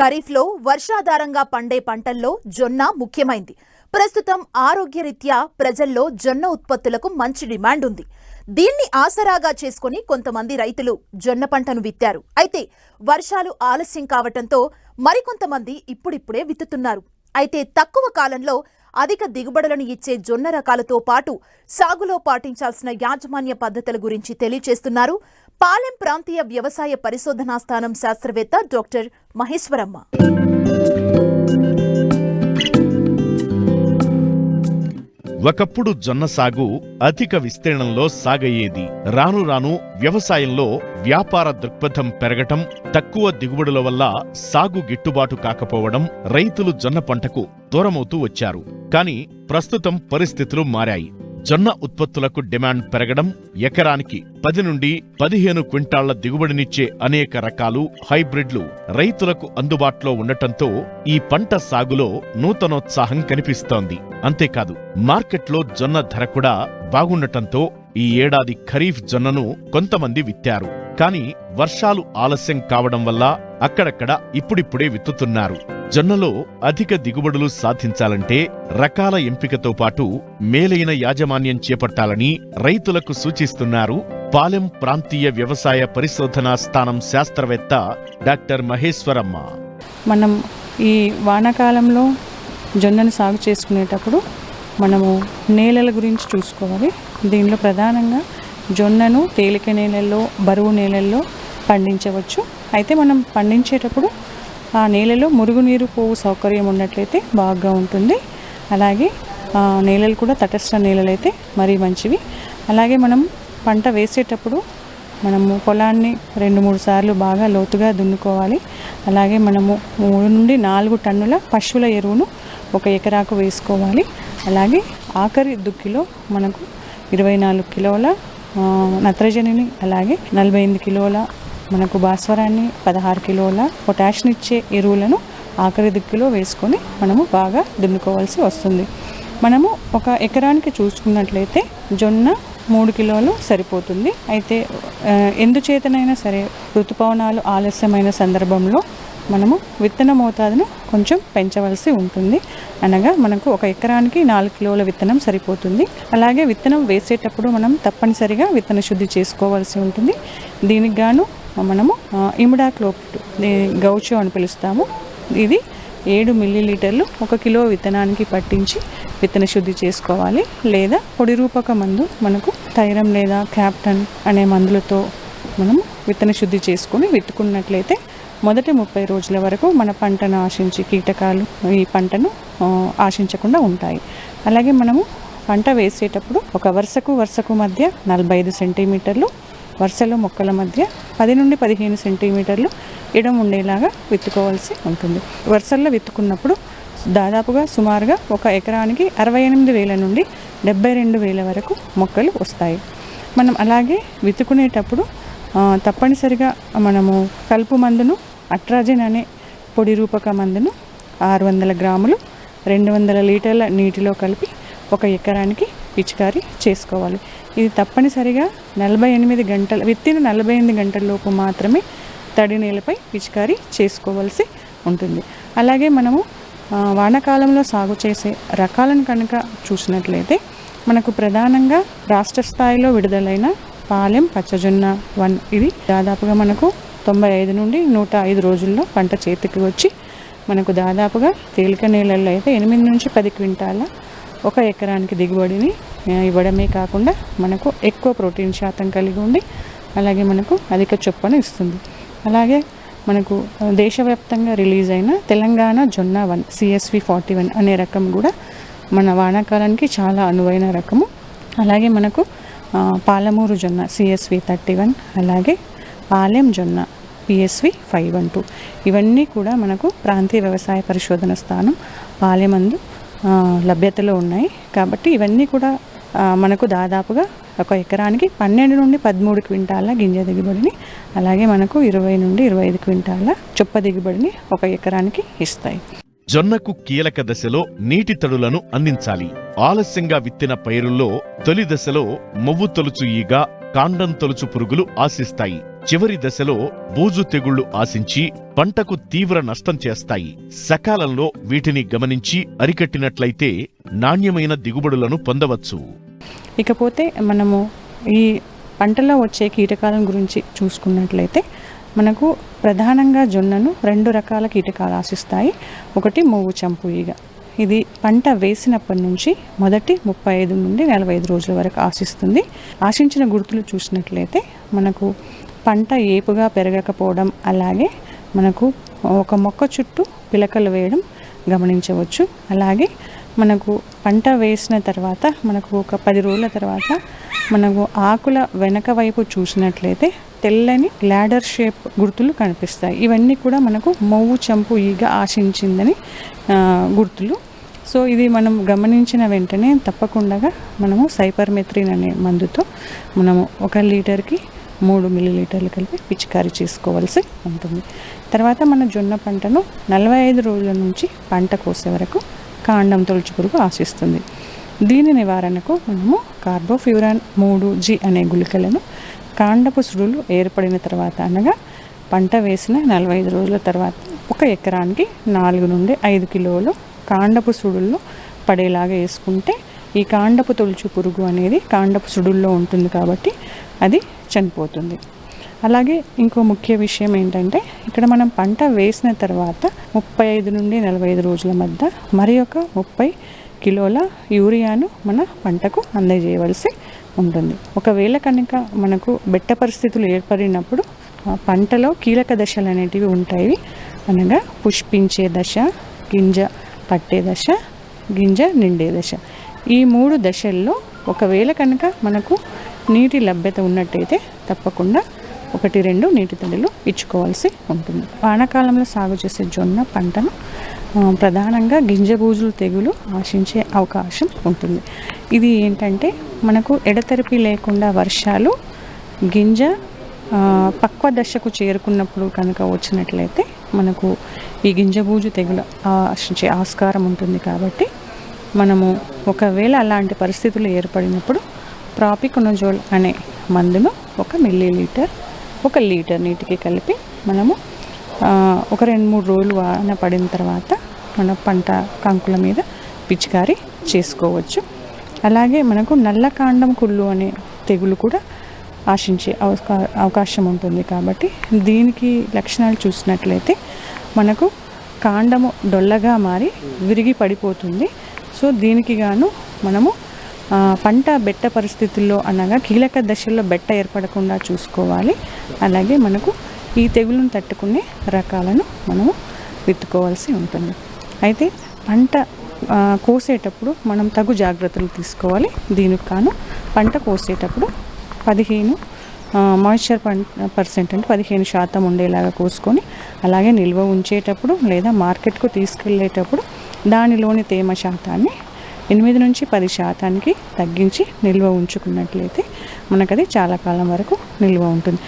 ఖరీఫ్లో వర్షాధారంగా పండే పంటల్లో జొన్న ముఖ్యమైంది. ప్రస్తుతం ఆరోగ్యరీత్యా ప్రజల్లో జొన్న ఉత్పత్తులకు మంచి డిమాండ్ ఉంది. దీన్ని ఆసరాగా చేసుకుని కొంతమంది రైతులు జొన్న పంటను విత్తారు. అయితే వర్షాలు ఆలస్యం కావటంతో మరికొంతమంది ఇప్పుడిప్పుడే విత్తుతున్నారు. అయితే తక్కువ కాలంలో అధిక దిగుబడులను ఇచ్చే జొన్న రకాలతో పాటు సాగులో పాటించాల్సిన యాజమాన్య పద్ధతుల గురించి తెలియచేస్తున్నారు పాలెం ప్రాంతీయ వ్యవసాయ పరిశోధనా స్థానం శాస్త్రవేత్త డాక్టర్ మహేశ్వరమ్మ. ఒకప్పుడు జొన్న సాగు అధిక విస్తీర్ణంలో సాగయ్యేది. రాను రాను వ్యవసాయంలో వ్యాపార దృక్పథం పెరగటం తక్కువ దిగుబడుల వల్ల సాగు గిట్టుబాటు కాకపోవడం రైతులు జొన్న పంటకు దూరమవుతూ వచ్చారు. కాని ప్రస్తుతం పరిస్థితులు మారాయి. జొన్న ఉత్పత్తులకు డిమాండ్ పెరగడం ఎకరానికి పది నుండి పదిహేను క్వింటాళ్ళ దిగుబడినిచ్చే అనేక రకాలు హైబ్రిడ్లు రైతులకు అందుబాటులో ఉండటంతో ఈ పంట సాగులో నూతనోత్సాహం కనిపిస్తోంది. అంతేకాదు మార్కెట్లో జొన్న ధర కూడా బాగుండటంతో ఈ ఏడాది ఖరీఫ్ జొన్నను కొంతమంది విత్తారు. కాని వర్షాలు ఆలస్యం కావడం వల్ల అక్కడక్కడ ఇప్పుడిప్పుడే విత్తుతున్నారు. జొన్నలో అధిక దిగుబడులు సాధించాలంటే రకాల ఎంపికతో పాటు మేలైన యాజమాన్యం చేపట్టాలని రైతులకు సూచిస్తున్నారు పాలెం ప్రాంతీయ వ్యవసాయ పరిశోధనా స్థానం శాస్త్రవేత్త డాక్టర్ మహేశ్వరమ్మ. మనం ఈ వానాకాలంలో జొన్నను సాగు చేసుకునేటప్పుడు మనము నేలల గురించి చూసుకోవాలి. దీనిలో ప్రధానంగా జొన్నను తేలిక నేలల్లో బరువు నేలల్లో పండించవచ్చు. అయితే మనం పండించేటప్పుడు ఆ నేలలో మురుగునీరు పోవు సౌకర్యం ఉన్నట్లయితే బాగా ఉంటుంది. అలాగే ఆ నేలలు కూడా తటస్థ నేలలు అయితే మరీ మంచివి. అలాగే మనం పంట వేసేటప్పుడు మనము పొలాన్ని రెండు మూడు సార్లు బాగా లోతుగా దున్నుకోవాలి. అలాగే మనము మూడు నుండి నాలుగు టన్నుల పశువుల ఎరువును ఒక ఎకరాకు వేసుకోవాలి. అలాగే ఆఖరి దుక్కిలో మనకు ఇరవై నాలుగు కిలోల నత్రజనిని అలాగే నలభై ఎనిమిది కిలోల మనకు భాస్వరాన్ని పదహారు కిలోల పొటాషియం ఇచ్చే ఎరువులను ఆఖరి దిక్కులో వేసుకొని మనము బాగా దున్నుకోవాల్సి వస్తుంది. మనము ఒక ఎకరానికి చూసుకున్నట్లయితే జొన్న మూడు కిలోలు సరిపోతుంది. అయితే ఎందుచేతనైనా సరే ఋతుపవనాలు ఆలస్యమైన సందర్భంలో మనము విత్తన మోతాదును కొంచెం పెంచవలసి ఉంటుంది. అనగా మనకు ఒక ఎకరానికి నాలుగు కిలోల విత్తనం సరిపోతుంది. అలాగే విత్తనం వేసేటప్పుడు మనం తప్పనిసరిగా విత్తన శుద్ధి చేసుకోవాల్సి ఉంటుంది. దీనికి గాను మనము ఇమిడాక్లోపిట్ గౌచో అని పిలుస్తాము. ఇది ఏడు మిల్లీలీటర్లు ఒక కిలో విత్తనానికి పట్టించి విత్తన శుద్ధి చేసుకోవాలి. లేదా పొడి రూపక మందు మనకు థైరం లేదా క్యాప్టన్ అనే మందులతో మనము విత్తన శుద్ధి చేసుకుని విత్తుకున్నట్లయితే మొదటి ముప్పై రోజుల వరకు మన పంటను ఆశించి కీటకాలు ఈ పంటను ఆశించకుండా ఉంటాయి. అలాగే మనము పంట వేసేటప్పుడు ఒక వరుసకు వరుసకు మధ్య నలభై ఐదు సెంటీమీటర్లు వరుసలో మొక్కల మధ్య పది నుండి పదిహేను సెంటీమీటర్లు ఇడం ఉండేలాగా విత్తుకోవాల్సి ఉంటుంది. వరుసల్లో విత్తుకున్నప్పుడు దాదాపుగా సుమారుగా ఒక ఎకరానికి అరవై ఎనిమిది వేల నుండి డెబ్బై రెండు వేల వరకు మొక్కలు వస్తాయి. మనం అలాగే విత్తుకునేటప్పుడు తప్పనిసరిగా మనము కలుపు మందును అట్రాజిన్ అనే పొడి రూపక మందును ఆరు వందల గ్రాములు రెండు వందల లీటర్ల నీటిలో కలిపి ఒక ఎకరానికి పిచికారీ చేసుకోవాలి. ఇది తప్పనిసరిగా నలభై ఎనిమిది గంటల విత్తిన నలభై ఎనిమిది గంటల లోపు మాత్రమే తడి నేలపై పిచికారీ చేసుకోవాల్సి ఉంటుంది. అలాగే మనము వానకాలంలో వానాకాలంలో సాగు చేసే రకాలను కనుక చూసినట్లయితే మనకు ప్రధానంగా రాష్ట్ర స్థాయిలో విడుదలైన పాలెం పచ్చజొన్న వన్ ఇది దాదాపుగా మనకు తొంభై ఐదు నుండి నూట ఐదు రోజుల్లో పంట చేతికి వచ్చి మనకు దాదాపుగా తేలిక నేలల్లో అయితే ఎనిమిది నుంచి పది క్వింటాల ఒక ఎకరానికి దిగుబడిని ఇవ్వడమే కాకుండా మనకు ఎక్కువ ప్రోటీన్ శాతం కలిగి ఉండి అలాగే మనకు అధిక చొప్పున ఇస్తుంది. అలాగే మనకు దేశవ్యాప్తంగా రిలీజ్ అయిన తెలంగాణ జొన్న వన్ సిఎస్వి ఫార్టీ వన్ అనే రకం కూడా మన వానాకాలానికి చాలా అనువైన రకము. అలాగే మనకు పాలమూరు జొన్న సిఎస్వి థర్టీ వన్ అలాగే పాలెం జొన్న పిఎస్వి ఫైవ్ వన్ టూ. ఇవన్నీ కూడా మనకు ప్రాంతీయ వ్యవసాయ పరిశోధన స్థానం పాలెమందు లభ్యతలో ఉన్నాయి. కాబట్టి ఇవన్నీ కూడా మనకు దాదాపుగా ఒక ఎకరానికి పన్నెండు నుండి పదమూడు క్వింటాల గింజ దిగుబడిని అలాగే మనకు ఇరవై నుండి ఇరవై ఐదు క్వింటాల చొప్ప దిగుబడిని ఒక ఎకరానికి ఇస్తాయి. జొన్నకు కీలక దశలో నీటి తడులను అందించాలి. ఆలస్యంగా విత్తిన పైరుల్లో తొలి దశలో మొవ్వు తొలుచు ఈగ కాండం తొలుచు పురుగులు ఆశిస్తాయి. చివరి దశలో బూజు తెగుళ్ళు ఆశించి పంటకు తీవ్ర నష్టం చేస్తాయి. సకాలంలో వీటిని గమనించి అరికట్టినట్లయితే నాణ్యమైన దిగుబడులను పొందవచ్చు. ఇకపోతే మనము ఈ పంటలో వచ్చే కీటకాలను గురించి చూసుకున్నట్లయితే మనకు ప్రధానంగా జొన్నను రెండు రకాల కీటకాలు ఆశిస్తాయి. ఒకటి మొవ్వు చంపు ఈగ. ఇది పంట వేసినప్పటి నుంచి మొదటి ముప్పై ఐదు నుండి నలభై ఐదు రోజుల వరకు ఆశిస్తుంది. ఆశించిన గుర్తులు చూసినట్లయితే మనకు పంట ఏపుగా పెరగకపోవడం అలాగే మనకు ఒక మొక్క చుట్టూ పిలకలు వేయడం గమనించవచ్చు. అలాగే మనకు పంట వేసిన తర్వాత మనకు ఒక పది రోజుల తర్వాత మనకు ఆకుల వెనక వైపు చూసినట్లయితే తెల్లని లాడర్ షేప్ గుర్తులు కనిపిస్తాయి. ఇవన్నీ కూడా మనకు మొవ్వు చంపు ఈగ ఆశించిందని గుర్తులు సో ఇది మనం గమనించిన వెంటనే తప్పకుండా మనము సైపర్మెత్రిన్ అనే మందుతో మనము ఒక లీటర్కి మూడు మిల్లీలీటర్లు కలిపి పిచికారీ చేసుకోవాల్సి ఉంటుంది. తర్వాత మన జొన్న పంటను నలభై ఐదు రోజుల నుంచి పంట కోసే వరకు కాండం తొలుచు పురుగు ఆశిస్తుంది. దీని నివారణకు మనము కార్బోఫ్యూరాన్ మూడు జి అనే గుళికలను కాండపు సుడులు ఏర్పడిన తర్వాత అనగా పంట వేసిన నలభై ఐదు రోజుల తర్వాత ఒక ఎకరానికి నాలుగు నుండి ఐదు కిలోలు కాండపు సుడుల్లో పడేలాగా వేసుకుంటే ఈ కాండపు తొలుచు పురుగు అనేది కాండపు సుడుల్లో ఉంటుంది కాబట్టి అది చనిపోతుంది. అలాగే ఇంకో ముఖ్య విషయం ఏంటంటే ఇక్కడ మనం పంట వేసిన తర్వాత ముప్పై ఐదు నుండి నలభై ఐదు రోజుల మధ్య మరి ఒక ముప్పై కిలోల యూరియాను మన పంటకు అందజేయవలసి ఉంటుంది. ఒకవేళ కనుక మనకు బెట్ట పరిస్థితులు ఏర్పడినప్పుడు ఆ పంటలో కీలక దశలు అనేటివి ఉంటాయి. అనగా పుష్పించే దశ గింజ పట్టే దశ గింజ నిండే దశ. ఈ మూడు దశల్లో ఒకవేళ కనుక మనకు నీటి లభ్యత ఉన్నట్టయితే తప్పకుండా ఒకటి రెండు నీటి తడులు ఇచ్చుకోవాల్సి ఉంటుంది. వానాకాలంలో సాగు చేసే జొన్న పంటను ప్రధానంగా గింజ బూజులు తెగులు ఆశించే అవకాశం ఉంటుంది. ఇది ఏంటంటే మనకు ఎడతెరిపి లేకుండా వర్షాలు గింజ పక్వ దశకు చేరుకున్నప్పుడు కనుక వచ్చినట్లయితే మనకు ఈ గింజబూజు తెగులు ఆశించే ఆస్కారం ఉంటుంది కాబట్టి మనము ఒకవేళ అలాంటి పరిస్థితులు ఏర్పడినప్పుడు ప్రాపికొనజోల్ అనే మందును ఒక మిల్లీ లీటర్ ఒక లీటర్ నీటికి కలిపి మనము ఒక రెండు మూడు రోజులు వాన పడిన తర్వాత మన పంట కంకుల మీద పిచికారీ చేసుకోవచ్చు. అలాగే మనకు నల్లకాండం కుళ్ళు అనే తెగులు కూడా ఆశించే అవకా అవకాశం ఉంటుంది కాబట్టి దీనికి లక్షణాలు చూసినట్లయితే మనకు కాండము డొల్లగా మారి విరిగి పడిపోతుంది. సో దీనికి గాను మనము పంట బెట్ట పరిస్థితుల్లో అనగా కీలక దశల్లో బెట్ట ఏర్పడకుండా చూసుకోవాలి. అలాగే మనకు ఈ తెగులను తట్టుకునే రకాలను మనము విత్తుకోవాల్సి ఉంటుంది. అయితే పంట కోసేటప్పుడు మనం తగు జాగ్రత్తలు తీసుకోవాలి. దీనికి కాను పంట కోసేటప్పుడు పదిహేను మాయిశ్చర్ పర్సెంట్ అంటే పదిహేను శాతం ఉండేలాగా కోసుకొని అలాగే నిల్వ ఉంచేటప్పుడు లేదా మార్కెట్కు తీసుకెళ్ళేటప్పుడు దానిలోని తేమ శాతాన్ని ఎనిమిది నుంచి పది శాతానికి తగ్గించి నిల్వ ఉంచుకున్నట్లయితే మనకది చాలా కాలం వరకు నిల్వ ఉంటుంది.